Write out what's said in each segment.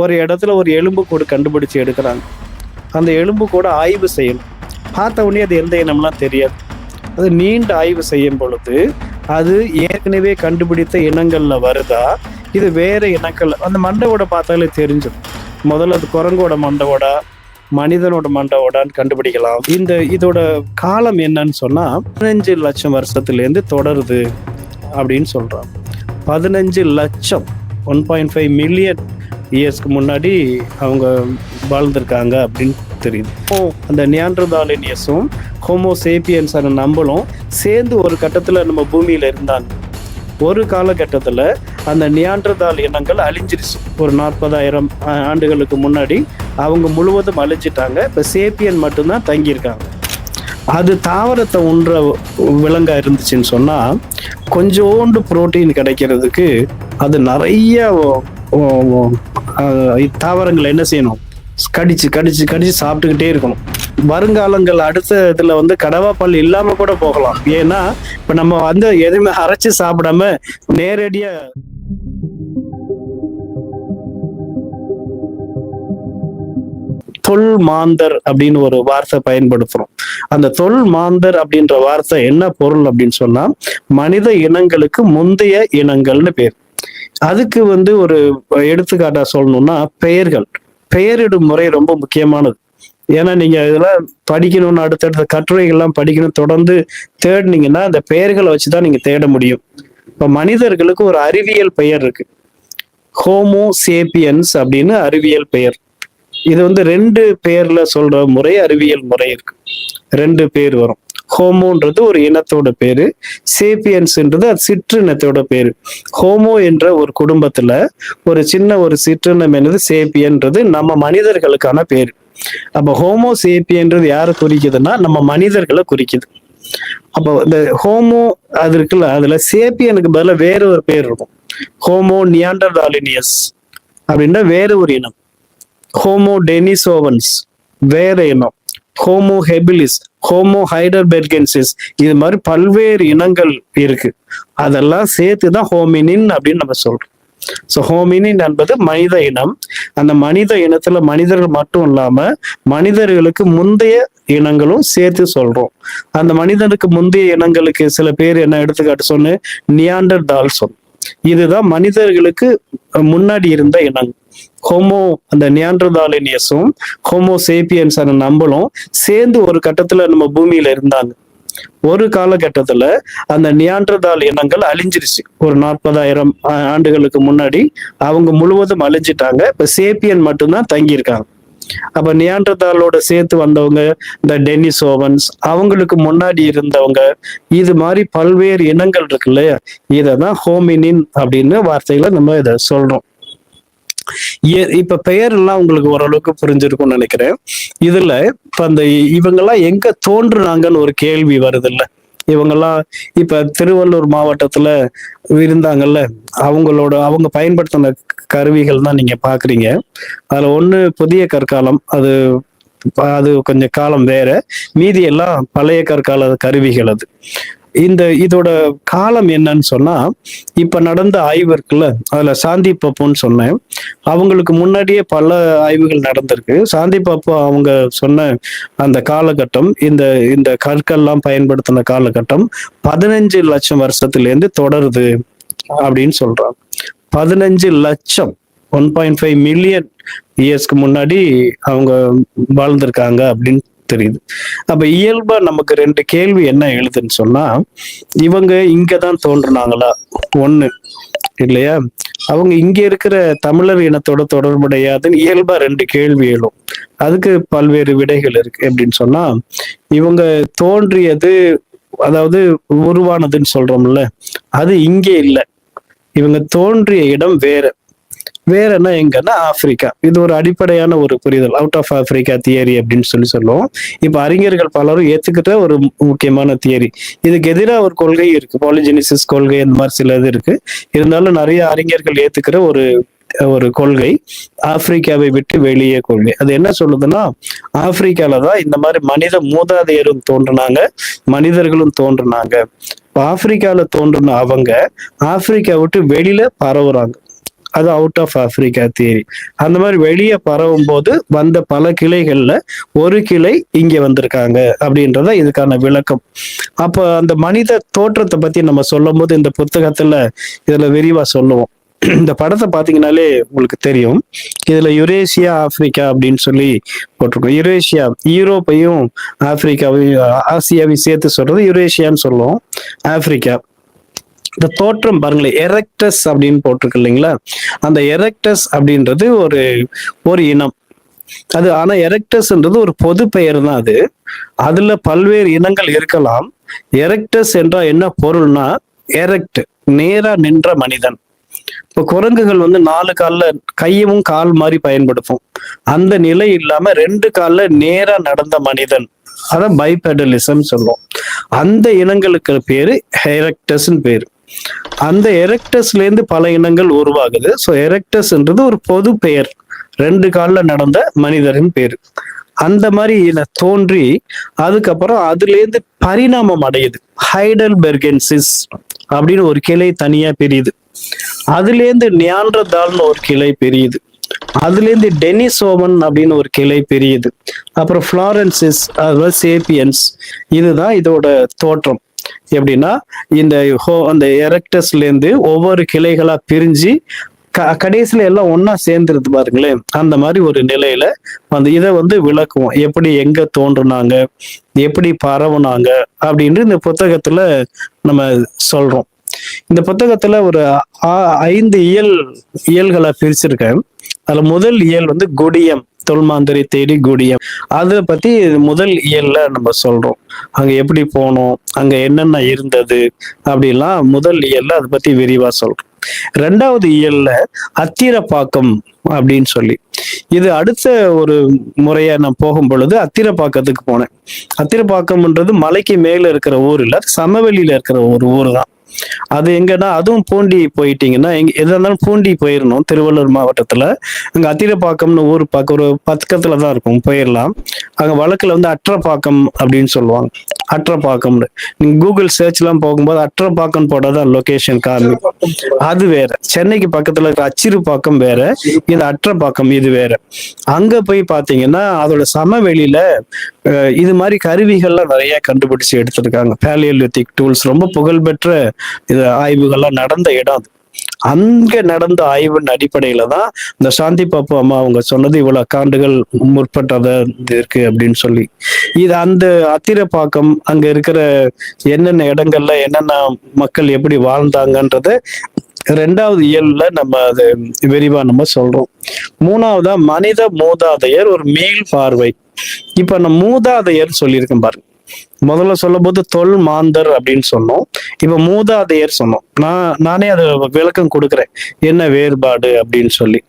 ஒரு இடத்துல ஒரு எலும்பு கூடு கண்டுபிடிச்சு எடுக்கிறாங்க. அந்த எலும்பு கூட ஆய்வு செய்யணும் பார்த்த உடனே அது எந்த இனம்லாம் தெரியாது. அது நீண்ட ஆய்வு செய்யும் பொழுது அது ஏற்கனவே கண்டுபிடித்த இனங்கள்ல வருதா? இது வேற இனங்கள் அந்த மண்டையோட பார்த்தாலே தெரிஞ்சிடும் முதல்ல அது குரங்கோட மண்டவோட மனிதனோட மண்டவோடான்னு கண்டுபிடிக்கலாம். இந்த இதோட காலம் என்னன்னு சொன்னா பதினஞ்சு லட்சம் வருஷத்துலேருந்து தொடருது அப்படின்னு சொல்றான் பதினஞ்சு லட்சம் ஒன் பாயிண்ட் ஃபைவ் மில்லியன் இயர்ஸ்க்கு முன்னாடி அவங்க வாழ்ந்திருக்காங்க அப்படின்னு தெரியுது. அந்த நியாண்டர்தாலினியஸும் ஹோமோ சேப்பியன்ஸான நம்மளும் சேர்ந்து ஒரு கட்டத்தில் நம்ம பூமியில் இருந்தாங்க. ஒரு காலகட்டத்தில் அந்த நியாண்டர்தால் இனங்கள் அழிஞ்சிருச்சு. ஒரு நாற்பதாயிரம் ஆண்டுகளுக்கு முன்னாடி அவங்க முழுவதும் அழிஞ்சிட்டாங்க. இப்போ சேப்பியன் மட்டும்தான் தங்கியிருக்காங்க. அது தாவரத்தை உண்ற விலங்கா இருந்துச்சுன்னு சொன்னா கொஞ்சோண்டு புரோட்டீன் கிடைக்கிறதுக்கு அது நிறைய தாவரங்களை என்ன செய்யணும்? கடிச்சு கடிச்சு கடிச்சு சாப்பிட்டுக்கிட்டே இருக்கணும். வருங்காலங்கள் அடுத்த இதுல வந்து கடவா பல் இல்லாம கூட போகலாம். ஏன்னா இப்ப நம்ம வந்து எதுவுமே அரைச்சு சாப்பிடாம நேரடியா தொல் மாந்தர் அப்படின்னு ஒரு வார்த்தை பயன்படுத்துறோம். அந்த தொல் மாந்தர் அப்படின்ற வார்த்தை என்ன பொருள் அப்படின்னு சொன்னா மனித இனங்களுக்கு முந்தைய இனங்கள்னு பேர். அதுக்கு வந்து ஒரு எடுத்துக்காட்டா சொல்லணும்னா பெயர்கள். பெயரிடும் முறை ரொம்ப முக்கியமானது. ஏன்னா நீங்க இதெல்லாம் படிக்கணும்னு அடுத்தடுத்த கட்டுரைகள்லாம் படிக்கணும் தொடர்ந்து தேடினீங்கன்னா அந்த பெயர்களை வச்சுதான் நீங்க தேட முடியும். இப்ப மனிதர்களுக்கு ஒரு அறிவியல் பெயர் இருக்கு. ஹோமோ சேப்பியன்ஸ் அப்படின்னு அறிவியல் பெயர். இது வந்து ரெண்டு பேர்ல சொல்ற முறை அறிவியல் முறை இருக்கு. ரெண்டு பேர் வரும். ஹோமோன்றது ஒரு இனத்தோட பேரு. சேப்பியன்ஸ்ன்றது அது சிற்றினத்தோட பேரு. ஹோமோ என்ற ஒரு குடும்பத்துல ஒரு சின்ன ஒரு சிற்றினம் என்னது? சேப்பியன்றது நம்ம மனிதர்களுக்கான பேரு. அப்ப ஹோமோ சேப்பியன்றது யாரை குறிக்குதுன்னா நம்ம மனிதர்களை குறிக்குது. அப்போ இந்த ஹோமோ அது இருக்குல்ல அதுல சேப்பியனுக்கு பதிலாக வேற ஒரு பேர் இருக்கும். ஹோமோ நியாண்டர்டாலினியஸ் அப்படின்னா வேற ஒரு இனம். ஹோமோ டெனிசோவன்ஸ் வேற இனம். ஹோமோ ஹெபிலிஸ் ஹோமோ ஹைடர்பெர்கென்சிஸ் இது மாதிரி பல்வேறு இனங்கள் இருக்கு. அதெல்லாம் சேர்த்து தான் ஹோமினின் அப்படின்னு நம்ம சொல்றோம். ஸோ ஹோமினின் என்பது மனித இனம். அந்த மனித இனத்துல மனிதர்கள் மட்டும் இல்லாம மனிதர்களுக்கு முந்தைய இனங்களும் சேர்த்து சொல்றோம். அந்த மனிதனுக்கு முந்தைய இனங்களுக்கு சில பேர் என்ன எடுத்துக்காட்டு சொன்னு? நியாண்டர் டால்சோன். இதுதான் மனிதர்களுக்கு முன்னாடி இருந்த இனங்கள். ஹோமோ அந்த நியாண்டர்தாலினியஸும் ஹோமோ சேப்பியன்ஸ் நம்மளும் சேர்ந்து ஒரு கட்டத்துல நம்ம பூமியில இருந்தாங்க. ஒரு காலகட்டத்துல அந்த நியாண்டர்தால் இனங்கள் அழிஞ்சிருச்சு. ஒரு நாற்பதாயிரம் ஆண்டுகளுக்கு முன்னாடி அவங்க முழுவதும் அழிஞ்சிட்டாங்க. இப்ப சேப்பியன் மட்டும்தான் தங்கியிருக்காங்க. அப்ப நியாண்டர்தாலோட சேர்த்து வந்தவங்க இந்த டென்னிஸ் ஓவன்ஸ் அவங்களுக்கு முன்னாடி இருந்தவங்க இது மாதிரி பல்வேறு இனங்கள் இருக்கு இல்லையா? இதை தான் ஹோமினின் அப்படின்னு வார்த்தைகளை நம்ம இதை சொல்றோம். இப்ப பெயர் எல்லாம் உங்களுக்கு ஓரளவுக்கு புரிஞ்சிருக்கும்னு நினைக்கிறேன். இதுல இப்ப அந்த இவங்கெல்லாம் எங்க தோன்றுனாங்கன்னு ஒரு கேள்வி வருது இல்ல இவங்கெல்லாம் இப்ப திருவள்ளூர் மாவட்டத்துல இருந்தாங்கல்ல அவங்களோட அவங்க பயன்படுத்தின கருவிகள் தான் நீங்க பாக்குறீங்க. அதுல ஒண்ணு புதிய கற்காலம் அது அது கொஞ்சம் காலம் வேற. மீதி எல்லாம் பழைய கற்கால கருவிகள் அது. இந்த இதோட காலம் என்னன்னு சொன்னா இப்ப நடந்த ஆய்வு இருக்குல்ல அதுல சாந்தி பப்புன்னு சொன்னேன். அவங்களுக்கு முன்னாடியே பல ஆய்வுகள் நடந்திருக்கு. சாந்தி பப்பு அவங்க சொன்ன அந்த காலகட்டம் இந்த இந்த கற்கள்லாம் பயன்படுத்தின காலகட்டம் பதினஞ்சு லட்சம் வருஷத்துல இருந்து தொடருது அப்படின்னு சொல்றாங்க. பதினஞ்சு லட்சம் ஒன் பாயிண்ட் ஃபைவ் மில்லியன் இயர்ஸ்க்கு முன்னாடி அவங்க வாழ்ந்திருக்காங்க அப்படின்னு தெரியுது. அப்ப இயல்பா நமக்கு ரெண்டு கேள்வி என்ன எழுதுன்னு சொன்னா இவங்க இங்கதான் தோன்றுனாங்களா? ஒண்ணு. இல்லையா? அவங்க இங்க இருக்கிற தமிழர் இனத்தோட தொடர்புடையாதுன்னு இயல்பா ரெண்டு கேள்வி எழும். அதுக்கு பல்வேறு விடைகள் இருக்கு எப்படின்னு சொன்னா இவங்க தோன்றியது அதாவது உருவானதுன்னு சொல்றோம்ல அது இங்கே இல்லை. இவங்க தோன்றிய இடம் வேற. வேறன்னா எங்கன்னா ஆப்பிரிக்கா. இது ஒரு அடிப்படையான ஒரு புரிதல். அவுட் ஆஃப் ஆப்பிரிக்கா தியரி அப்படின்னு சொல்லி சொல்லுவோம். இப்ப அறிஞர்கள் பலரும் ஏத்துக்கிட்ட ஒரு முக்கியமான தியரி இதுக்கு எதிராக ஒரு கொள்கை இருக்கு. பாலிஜெனிசிஸ் கொள்கை இந்த மாதிரி சில இது இருக்கு. இருந்தாலும் நிறைய அறிஞர்கள் ஏத்துக்கிற ஒரு ஒரு கொள்கை ஆப்பிரிக்காவை விட்டு வெளியே கொள்கை. அது என்ன சொல்லுதுன்னா ஆப்பிரிக்கால தான் இந்த மாதிரி மனித மூதாதையரும் தோன்றினாங்க மனிதர்களும் தோன்றினாங்க. இப்போ ஆப்பிரிக்கால தோன்றின அவங்க ஆப்பிரிக்கா விட்டு வெளியில பரவுறாங்க. அது அவுட் ஆஃப் ஆப்பிரிக்கா தியரி அந்த மாதிரி வெளியே பரவும் போது வந்த பல கிளைகள்ல ஒரு கிளை இங்க வந்திருக்காங்க அப்படின்றத இதுக்கான விளக்கம். அப்ப அந்த மனித தோற்றத்தை பத்தி நம்ம சொல்லும் போது இந்த புத்தகத்துல இதுல விரிவா சொல்லுவோம். இந்த படத்தை பாத்தீங்கன்னாலே உங்களுக்கு தெரியும். இதுல யுரேசியா ஆப்பிரிக்கா அப்படின்னு சொல்லி போட்டிருக்கோம். யுரேஷியா யூரோப்பையும் ஆப்பிரிக்காவையும் ஆசியாவையும் சேர்த்து சொல்றது யுரேஷியான்னு சொல்லுவோம். ஆப்பிரிக்கா. இந்த தோற்றம் பாருங்களேன் எரெக்டஸ் அப்படின்னு போட்டிருக்கு இல்லைங்களா? அந்த எரெக்டஸ் அப்படின்றது ஒரு ஒரு இனம். அது ஆனா எரக்டஸ்ன்றது ஒரு பொது பெயர் தான் அது. அதுல பல்வேறு இனங்கள் இருக்கலாம். எரெக்டஸ் என்றால் என்ன பொருள்னா எரெக்ட் நேரா நின்ற மனிதன். இப்போ குரங்குகள் வந்து நாலு கால்ல கையும் கால் மாதிரி பயன்படுத்தும். அந்த நிலை இல்லாம ரெண்டு கால்ல நேரா நடந்த மனிதன். அதான் பைபெடலிசம் சொல்லுவோம் அந்த இனங்களுக்கு பேரு ஹெரக்டஸ்ன்னு பேரு. அந்த எரெக்டஸ்ல இருந்து பல இனங்கள் உருவாகுது. ஸோ எரக்டஸ்ன்றது ஒரு பொது பெயர். ரெண்டு காலில் நடந்த மனிதரின் பேர். அந்த மாதிரி இன தோன்றி அதுக்கப்புறம் அதுல இருந்து பரிணாமம் அடையுது. ஹைடல் பெர்கென்சிஸ் அப்படின்னு ஒரு கிளை தனியா பிரியுது. அதுல இருந்து நியான்றதால்னு ஒரு கிளை பிரியுது. அதுல இருந்து டெனிசோமன் அப்படின்னு ஒரு கிளை பிரியுது. அப்புறம் ஃப்ளாரன்சிஸ் அதாவது சேப்பியன்ஸ். இதுதான் இதோட தோற்றம். எப்படின்னா இந்த ஹோ அந்த எரக்டஸ்ல இருந்து ஒவ்வொரு கிளைகளா பிரிஞ்சு க கடைசியில எல்லாம் ஒன்னா சேர்ந்துருது பாருங்களேன். அந்த மாதிரி ஒரு நிலையில வந்து இதை வந்து விளக்குவோம். எப்படி எங்க தோன்றுனாங்க எப்படி பரவுனாங்க அப்படின்னு இந்த புத்தகத்துல நம்ம சொல்றோம். இந்த புத்தகத்துல ஒரு ஆ- ஐந்து இயல் இயல்களை பிரிச்சிருக்கேன். அதுல முதல் இயல் வந்து குடியம். தொல்மாந்தரை தேடி குடியம். அதை பத்தி முதல் இயல்ல நம்ம சொல்றோம். அங்க எப்படி போனோம் அங்க என்னென்ன இருந்தது அப்படிலாம் முதல் இயல்ல அதை பத்தி விரிவா சொல்றோம். ரெண்டாவது இயல்ல அத்திரப்பாக்கம் அப்படின்னு சொல்லி. இது அடுத்த ஒரு முறையா நான் போகும் பொழுது அத்திரப்பாக்கத்துக்கு போனேன். அத்திரப்பாக்கம்ன்றது மலைக்கு மேல இருக்கிற ஊர் இல்ல சமவெளியில இருக்கிற ஒரு ஊர் தான் அது எங்கன்னா அதுவும் பூண்டி போயிட்டீங்கன்னா எங்க எதா இருந்தாலும் பூண்டி போயிடணும் திருவள்ளூர் மாவட்டத்துல. அங்க அத்திரப்பாக்கம்னு ஊர் பார்க்க ஒரு பக்கத்துல தான் இருக்கும் போயிடலாம் அங்க வழக்குல வந்து அற்றப்பாக்கம் அப்படின்னு சொல்லுவாங்க. அற்றப்பாக்கம்னு நீங்க கூகுள் சர்ச் எல்லாம் போகும்போது அற்றப்பாக்கம் போட்டாதான் லொகேஷன் காரணம் அது வேற. சென்னைக்கு பக்கத்துல இருக்கிற அச்சிறுப்பாக்கம் வேற இந்த அற்றப்பாக்கம் இது வேற. அங்க போய் பாத்தீங்கன்னா அதோட சமவெளியில இது மாதிரி கருவிகள்லாம் நிறைய கண்டுபிடிச்சு எடுத்திருக்காங்க. பேலியோலித்திக் டூல்ஸ் ரொம்ப புகழ்பெற்ற இது ஆய்வுகள்லாம் நடந்த இடம் அது. அங்க நடந்த ஆய்வின் அடிப்படையில தான் இந்த சாந்தி பாப்பு அம்மா அவங்க சொன்னது இவ்வளவு காண்டுகள் முற்பட்டதா இருக்கு அப்படின்னு சொல்லி. இது அந்த அத்திரப்பாக்கம் அங்க இருக்கிற என்னென்ன இடங்கள்ல என்னென்ன மக்கள் எப்படி வாழ்ந்தாங்கன்றத ரெண்டாவது இயல்ல நம்ம அது விரிவா நம்ம சொல்றோம். மூணாவதா மனித மூதாதையர் ஒரு மீள் பார்வை. இப்ப நம்ம மூதாதையர் சொல்லியிருக்கேன் பாருங்க முதல்ல சொல்லும் போது தொல் மாந்தர் அப்படின்னு சொன்னோம். இப்ப மூதாதையர் சொன்னோம். நான் நானே அதை விளக்கம் கொடுக்குறேன். என்ன வேறுபாடு அப்படின்னு சொல்லி.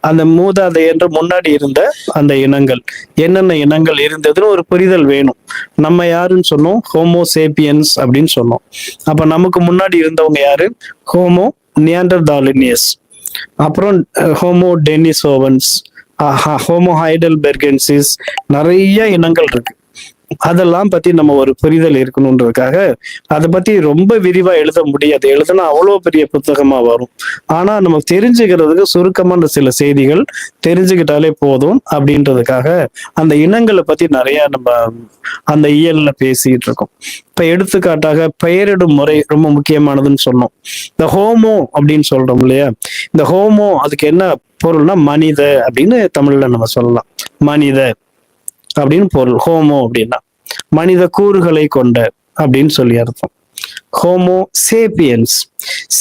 அந்த மூதாதையர் முன்னாடி இருந்த அந்த இனங்கள். என்னென்ன இனங்கள் இருந்ததுன்னு ஒரு புரிதல் வேணும். நம்ம யாருன்னு சொன்னோம்? ஹோமோ சேப்பியன்ஸ் அப்படின்னு சொன்னோம். அப்ப நமக்கு முன்னாடி இருந்தவங்க யாரு? ஹோமோ நியாண்டர் தாலினியஸ் அப்புறம் homo Denisovans homo heidelbergensis நிறைய இனங்கள் இருக்கு. அதெல்லாம் பத்தி நம்ம ஒரு புரிதல் இருக்கணும்ன்றதுக்காக அதை பத்தி ரொம்ப விரிவா எழுத முடியாது. எழுதுனா அவ்வளவு பெரிய புத்தகமா வரும். ஆனா நம்ம தெரிஞ்சுக்கிறதுக்கு சுருக்கமான சில செய்திகள் தெரிஞ்சுக்கிட்டாலே போதும் அப்படின்றதுக்காக அந்த இனங்களை பத்தி நிறைய நம்ம அந்த இயல்ல பேசிட்டு இருக்கோம். இப்ப எடுத்துக்காட்டாக பெயரிடும் முறை ரொம்ப முக்கியமானதுன்னு சொன்னோம். இந்த ஹோமோ அப்படின்னு சொல்றோம் இல்லையா? இந்த ஹோமோ அதுக்கு என்ன பொருள்னா மனித அப்படின்னு தமிழ்ல நம்ம சொல்லலாம். மனித அப்படின்னு பொருள். ஹோமோ அப்படின்னா மனித கூறுகளை கொண்ட அப்படின்னு சொல்லி அர்த்தம். Homo sapiens.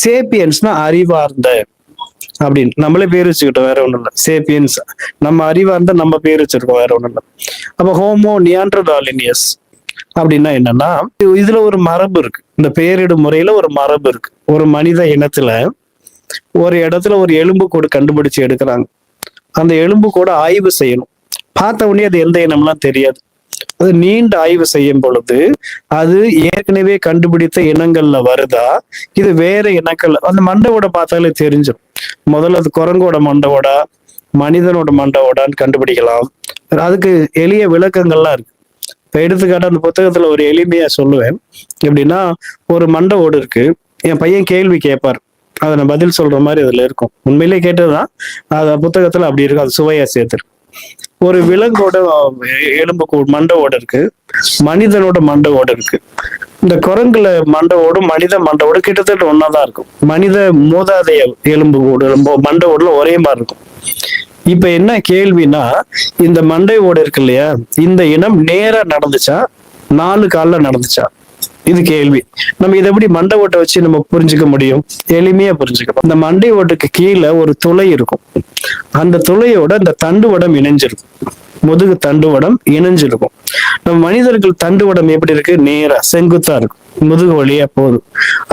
சேப்பியன்ஸ்னா அறிவார்ந்த அப்படின்னு. நம்மளே பேர் வச்சுக்கிட்டோம் வேற ஒண்ணும் இல்லை. சேப்பியன்ஸ். நம்ம அறிவார்ந்த நம்ம பேர் வச்சிருக்கோம் வேற ஒண்ணும் இல்லை. அப்ப ஹோமோ நியாண்டர்டாலினியஸ் அப்படின்னா என்னன்னா இதுல ஒரு மரபு இருக்கு. இந்த பேரிடும் முறையில ஒரு மரபு இருக்கு. ஒரு மனித இனத்துல ஒரு இடத்துல ஒரு எலும்பு கூடு கண்டுபிடிச்சு எடுக்கிறாங்க. அந்த எலும்பு கூட ஆய்வு செய்யணும். பார்த்த உடனே அது எந்த இனம்லாம் தெரியாது. அது நீண்ட ஆய்வு செய்யும் பொழுது அது ஏற்கனவே கண்டுபிடித்த இனங்கள்ல வருதா? இது வேற இனங்கள் அந்த மண்டையோட பார்த்தாலே தெரிஞ்சிடும். முதல்ல அது குரங்கோட மண்டையோடா மனிதனோட மண்டையோடான்னு கண்டுபிடிக்கலாம். அதுக்கு எளிய விளக்கங்கள்லாம் இருக்கு. இப்ப எடுத்துக்காட்டு அந்த புத்தகத்துல ஒரு எளிமையா சொல்லுவேன். எப்படின்னா ஒரு மண்டை ஓடு இருக்கு. என் பையன் கேள்வி கேட்பார். அதை நான் பதில் சொல்ற மாதிரி அதுல இருக்கும். உண்மையிலேயே கேட்டதுதான் அது புத்தகத்துல அப்படி இருக்கும் அது சுவையா சேர்த்துருக்கு ஒரு விலங்கோட எலும்பு மண்டவோட மண்டை இருக்கு மனிதனோட மண்டை இருக்கு. இந்த குரங்குல மண்டவோடும் மனித மண்டவோடும் கிட்டத்தட்ட ஒன்னாதான் இருக்கும். மனித மூதாதைய எலும்பு கூடு மண்டை ஓடுல ஒரே மாதிரி இருக்கும். இப்ப என்ன கேள்வினா இந்த மண்டை ஓடு இருக்கு இல்லையா? இந்த இனம் நேரா நடந்துச்சா? நாலு கால்ல நடந்துச்சா? இது கேள்வி. நம்ம இதை எப்படி மண்டை ஓட்டை வச்சு நம்ம புரிஞ்சுக்க முடியும்? எளிமையா புரிஞ்சுக்கலாம். இந்த மண்டை ஓட்டுக்கு கீழே ஒரு துளை இருக்கும். அந்த துளையோட இந்த தண்டுவடம் இணைஞ்சிருக்கும். முதுகு தண்டுவடம் இணைஞ்சிருக்கும். நம்ம மனிதர்கள் தண்டுவடம் எப்படி இருக்கு? நேரா செங்குத்தா இருக்கும். முதுகு வழியா போதும்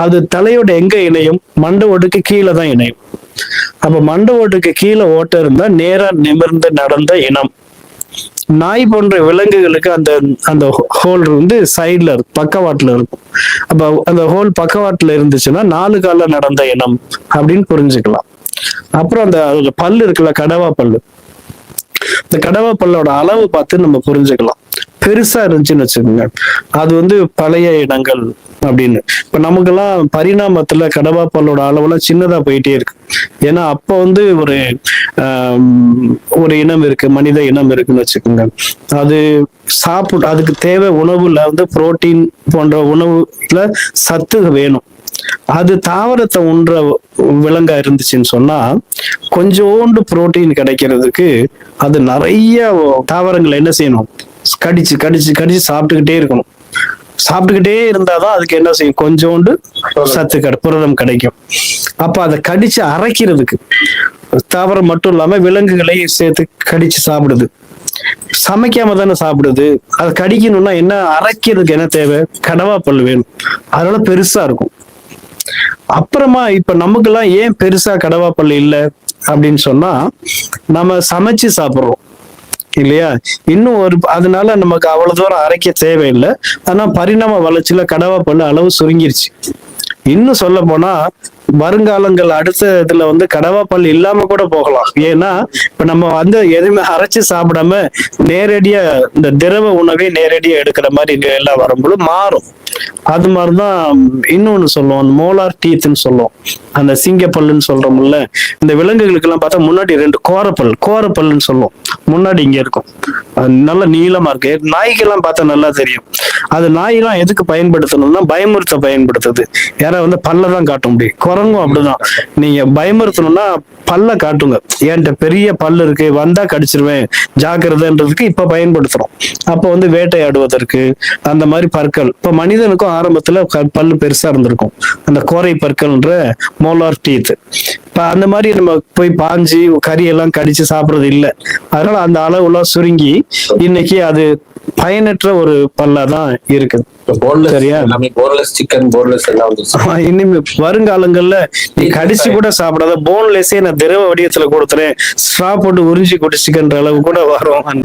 அது தலையோட எங்க இணையும்? மண்டை ஓட்டுக்கு கீழே தான் இணையும். அப்ப மண்டை ஓட்டுக்கு கீழே ஓட்டை இருந்தா நேரா நிமிர்ந்து நடந்த இனம். நாய் போன்ற விலங்குகளுக்கு அந்த அந்த ஹோல் வந்து சைட்ல இருக்கும் பக்கவாட்டுல இருக்கும். அப்ப அந்த ஹோல் பக்கவாட்டுல இருந்துச்சுன்னா நாலு கால நடந்த இனம் அப்படின்னு புரிஞ்சுக்கலாம். அப்புறம் அந்த அதுல பல்லு இருக்குல்ல கடவா பல்லு இந்த கடவா பல்லோட அளவு பார்த்து நம்ம புரிஞ்சுக்கலாம். பெருசா இருந்துச்சுன்னு வச்சுக்கோங்க. அது வந்து பழைய இடங்கள் அப்படின்னு. இப்ப நமக்கெல்லாம் பரிணாமத்துல கடவாப்பாலோட அளவுலாம் சின்னதா போயிட்டே இருக்கு. ஏன்னா அப்ப வந்து ஒரு ஒரு இனம் இருக்கு மனித இனம் இருக்குன்னு வச்சுக்கோங்க. அது சாப்பிடு அதுக்கு தேவை உணவுல வந்து புரோட்டீன் போன்ற உணவுல சத்து வேணும். அது தாவரத்தை உண்ற விலங்கா இருந்துச்சுன்னு சொன்னா கொஞ்சோண்டு புரோட்டீன் கிடைக்கிறதுக்கு அது நிறைய தாவரங்களை என்ன செய்யணும்? கடிச்சு கடிச்சு கடிச்சு சாப்பிட்டுக்கிட்டே இருக்கணும். சாப்பிட்டுக்கிட்டே இருந்தாதான் அதுக்கு என்ன செய்யும்? கொஞ்சோண்டு சத்து கிடை புரதம் கிடைக்கும். அப்ப அதை கடிச்சு அரைக்கிறதுக்கு தாவரம் மட்டும் இல்லாம விலங்குகளையும் சேர்த்து கடிச்சு சாப்பிடுது. சமைக்காம தானே சாப்பிடுது. அதை கடிக்கணும்னா என்ன? அரைக்கிறதுக்கு என்ன தேவை? கடவா பல் வேணும். அதனால பெருசா இருக்கும். அப்புறமா இப்ப நமக்கு எல்லாம் ஏன் பெருசா கடவா பல் இல்ல அப்படின்னு சொன்னா நம்ம சமைச்சு சாப்பிடுறோம். இல்லையா? இன்னும் ஒரு அதனால நமக்கு அவ்வளவு தூரம் அரைக்க தேவையில்லை. ஆனா பரிணாம வளர்ச்சியில கடவா பண்ண அளவு சுருங்கிருச்சு. இன்னும் சொல்ல போனா வருங்காலங்கள் அடுத்த இதுல வந்து கடவா பல் இல்லாம கூட போகலாம். ஏன்னா இப்ப நம்ம வந்து எதுவுமே அரைச்சு சாப்பிடாம நேரடியா இந்த திரவ உணவே நேரடியா எடுக்கிற மாதிரி எல்லாம் வரும்போது மாறும். அது மாதிரிதான் இன்னொன்னு சொல்லுவோம் அந்த மோலார் டீத்னு சொல்லுவோம். அந்த சிங்கப்பல்லுன்னு சொல்றோம்ல இந்த விலங்குகளுக்கு எல்லாம் பார்த்தா முன்னாடி ரெண்டு கோரப்பல் கோரப்பல்லுன்னு சொல்லுவோம். முன்னாடி இங்க இருக்கும். அது நல்ல நீளமா இருக்கு. நாய்க்கெல்லாம் பார்த்தா நல்லா தெரியும். அது நாயெல்லாம் எதுக்கு பயன்படுத்தணும்னா பயமுறுத்த பயன்படுத்துது. யாராவது வந்து பல்லதான் காட்ட முடியும். குரங்கும் அப்படிதான். நீங்க பயமுறுத்தணும்னா பல்ல காட்டுங்க. என்கிட்ட பெரிய பல்லு இருக்கு வந்தா கடிச்சிருவேன் ஜாக்கிரதைன்றதுக்கு இப்ப பயன்படுத்துறோம். அப்ப வந்து வேட்டையாடுவதற்கு அந்த மாதிரி பற்கள். இப்ப மனிதனுக்கும் ஆரம்பத்துல பல்லு பெருசா இருந்திருக்கும். அந்த கோரை பற்கள்ன்ற மோலார் டீத். இப்ப அந்த மாதிரி நம்ம போய் பாஞ்சு கறி எல்லாம் கடிச்சு சாப்பிடுறது இல்ல. அதனால அந்த அளவுலாம் சுருங்கி இன்னைக்கு அது பயனற்ற ஒரு பல்லா தான் இருக்குது சரியா? சிக்கன் போன்லெஸ் எல்லாம் வருங்காலங்கள்ல நீ கடிச்சு கூட சாப்பிடாத போன்லெஸ்ஸே திரவ வடிவத்துல கொடுத்துறேன் ஸ்ட்ரா போட்டு உறிஞ்சி குடிச்சுக்கின்ற அளவு கூட வரும்.